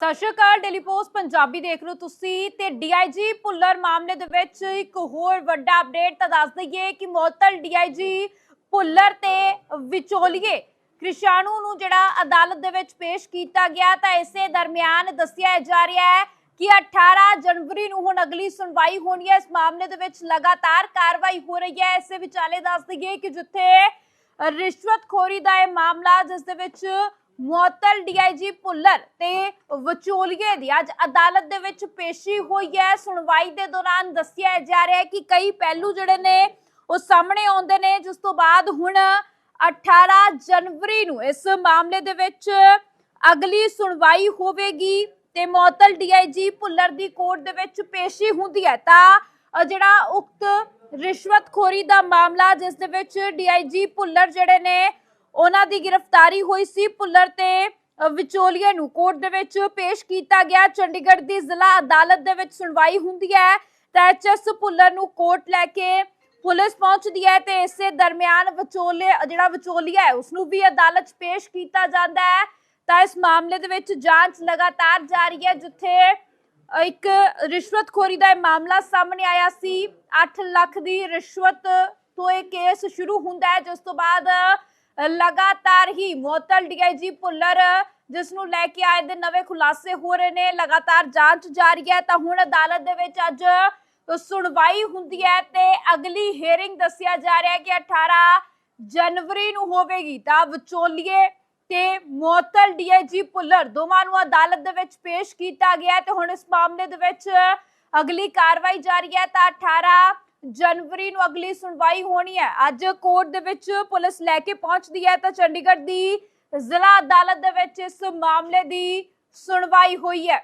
ਸਤਿ ਸ਼੍ਰੀ ਅਕਾਲ ਡੇਲੀ ਪੋਸਟ ਪੰਜਾਬੀ ਦੇਖ ਰਹੇ ਹੋ ਤੁਸੀਂ ਤੇ ਡੀਆਈਜੀ ਭੁੱਲਰ ਮਾਮਲੇ ਦੇ ਵਿੱਚ ਇੱਕ ਹੋਰ ਵੱਡਾ ਅਪਡੇਟ ਤਾਂ ਦੱਸ ਦਈਏ ਕਿ ਮੋਤਲ ਡੀਆਈਜੀ ਭੁੱਲਰ ਤੇ ਵਿਚੋਲੀਏ ਕ੍ਰਿਸ਼ਾਣੂ ਨੂੰ ਜਿਹੜਾ ਅਦਾਲਤ ਦੇ ਵਿੱਚ ਪੇਸ਼ ਕੀਤਾ ਗਿਆ ਤਾਂ ਇਸੇ ਦਰਮਿਆਨ ਦੱਸਿਆ ਜਾ ਰਿਹਾ ਹੈ ਕਿ 18 ਜਨਵਰੀ ਨੂੰ ਹੁਣ ਅਗਲੀ ਸੁਣਵਾਈ ਹੋਣੀ ਹੈ। ਇਸ ਮਾਮਲੇ ਦੇ ਵਿੱਚ ਲਗਾਤਾਰ ਕਾਰਵਾਈ ਹੋ ਰਹੀ ਹੈ। ਇਸੇ ਵਿਚਾਲੇ ਦੱਸ ਦਈਏ ਕਿ ਜਿੱਥੇ ਰਿਸ਼ਵਤਖੋਰੀ ਦਾ ਇਹ ਮਾਮਲਾ, ਜਿਸ ਦੇ ਵਿੱਚ ਮੁਅੱਤਲ ਡੀਆਈਜੀ ਭੁੱਲਰ ਤੇ ਵਿਚੋਲੀਏ ਦੀ ਅੱਜ ਅਦਾਲਤ ਦੇ ਵਿੱਚ ਪੇਸ਼ੀ ਹੋਈ ਹੈ। ਸੁਣਵਾਈ ਦੇ ਦੌਰਾਨ ਦੱਸਿਆ ਜਾ ਰਿਹਾ ਹੈ ਕਿ ਕਈ ਪਹਿਲੂ ਜਿਹੜੇ ਨੇ, ਉਹ ਸਾਹਮਣੇ ਆਉਂਦੇ ਨੇ। ਜਿਸ ਤੋਂ ਬਾਅਦ ਹੁਣ 18 ਜਨਵਰੀ ਨੂੰ ਇਸ ਮਾਮਲੇ ਦੇ ਵਿੱਚ ਅਗਲੀ ਸੁਣਵਾਈ ਹੋਵੇਗੀ ਤੇ ਮੁਅੱਤਲ ਡੀਆਈਜੀ ਭੁੱਲਰ ਦੀ ਕੋਰਟ ਦੇ ਵਿੱਚ ਪੇਸ਼ੀ ਹੁੰਦੀ ਹੈ। ਤਾਂ ਜਿਹੜਾ ਉਕਤ ਰਿਸ਼ਵਤਖੋਰੀ ਦਾ ਮਾਮਲਾ, ਜਿਸ ਦੇ ਵਿੱਚ ਡੀਆਈਜੀ ਭੁੱਲਰ ਜਿਹੜੇ ਨੇ ਉਹਨਾਂ ਦੀ ਗ੍ਰਿਫਤਾਰੀ ਹੋਈ ਸੀ। ਭੁੱਲਰ ਤੇ ਵਿਚੋਲੀਏ ਨੂੰ ਕੋਰਟ ਦੇ ਵਿੱਚ ਪੇਸ਼ ਕੀਤਾ ਗਿਆ। ਚੰਡੀਗੜ੍ਹ ਦੀ ਜ਼ਿਲ੍ਹਾ ਅਦਾਲਤ ਦੇ ਵਿੱਚ ਸੁਣਵਾਈ ਹੁੰਦੀ ਹੈ। ਤਾਂ ਐਚਐਸ ਭੁੱਲਰ ਨੂੰ ਕੋਰਟ ਲੈ ਕੇ ਪੁਲਿਸ ਪਹੁੰਚਦੀ ਹੈ ਤੇ ਇਸੇ ਦਰਮਿਆਨ ਵਿਚੋਲੇ, ਜਿਹੜਾ ਵਿਚੋਲੀਆ ਹੈ ਉਸ ਨੂੰ ਵੀ ਅਦਾਲਤ 'ਚ ਪੇਸ਼ ਕੀਤਾ ਜਾਂਦਾ ਹੈ। ਤਾਂ ਇਸ ਮਾਮਲੇ ਦੇ ਵਿੱਚ ਜਾਂਚ ਲਗਾਤਾਰ ਜਾਰੀ ਹੈ, ਜਿੱਥੇ ਇੱਕ ਰਿਸ਼ਵਤਖੋਰੀ ਦਾ ਇਹ ਮਾਮਲਾ ਸਾਹਮਣੇ ਆਇਆ ਸੀ। 8 ਲੱਖ ਦੀ ਰਿਸ਼ਵਤ ਤੋਂ ਇਹ ਕੇਸ ਸ਼ੁਰੂ ਹੁੰਦਾ ਹੈ, ਜਿਸ ਤੋਂ ਬਾਅਦ ਲਗਾਤਾਰ ਹੀ ਮੋਤਲ ਡੀਆਈਜੀ ਭੁੱਲਰ, ਜਿਸ ਨੂੰ ਲੈ ਕੇ ਆਏ ਦੇ ਨਵੇਂ ਖੁਲਾਸੇ ਹੋ ਰਹੇ ਨੇ, ਲਗਾਤਾਰ ਜਾਂਚ ਜਾਰੀ ਹੈ, ਤਾਂ ਹੁਣ ਅਦਾਲਤ ਦੇ ਵਿੱਚ ਅੱਜ ਸੁਣਵਾਈ ਹੁੰਦੀ ਹੈ ਤੇ ਅਗਲੀ ਹੀਅਰਿੰਗ ਦੱਸਿਆ ਜਾ ਰਿਹਾ ਹੈ ਕਿ 18 ਜਨਵਰੀ ਨੂੰ ਹੋਵੇਗੀ। ਤਾਂ ਵਿਚੋਲੀਏ ਤੇ ਮੋਤਲ ਡੀਆਈਜੀ ਭੁੱਲਰ ਦੋਵਾਂ ਨੂੰ ਅਦਾਲਤ ਦੇ ਵਿੱਚ ਪੇਸ਼ ਕੀਤਾ ਗਿਆ ਤੇ ਹੁਣ ਇਸ ਮਾਮਲੇ ਦੇ ਵਿੱਚ ਅਗਲੀ ਕਾਰਵਾਈ ਜਾਰੀ ਹੈ। ਤਾਂ 18 ਜਨਵਰੀ ਨੂੰ ਅਗਲੀ ਸੁਣਵਾਈ ਹੋਣੀ ਹੈ। ਅੱਜ ਕੋਰਟ ਦੇ ਵਿੱਚ ਪੁਲਿਸ ਲੈ ਕੇ ਪਹੁੰਚਦੀ ਹੈ ਤਾਂ ਚੰਡੀਗੜ੍ਹ ਦੀ ਜ਼ਿਲ੍ਹਾ ਅਦਾਲਤ ਦੇ ਵਿੱਚ ਇਸ ਮਾਮਲੇ ਦੀ ਸੁਣਵਾਈ ਹੋਈ ਹੈ।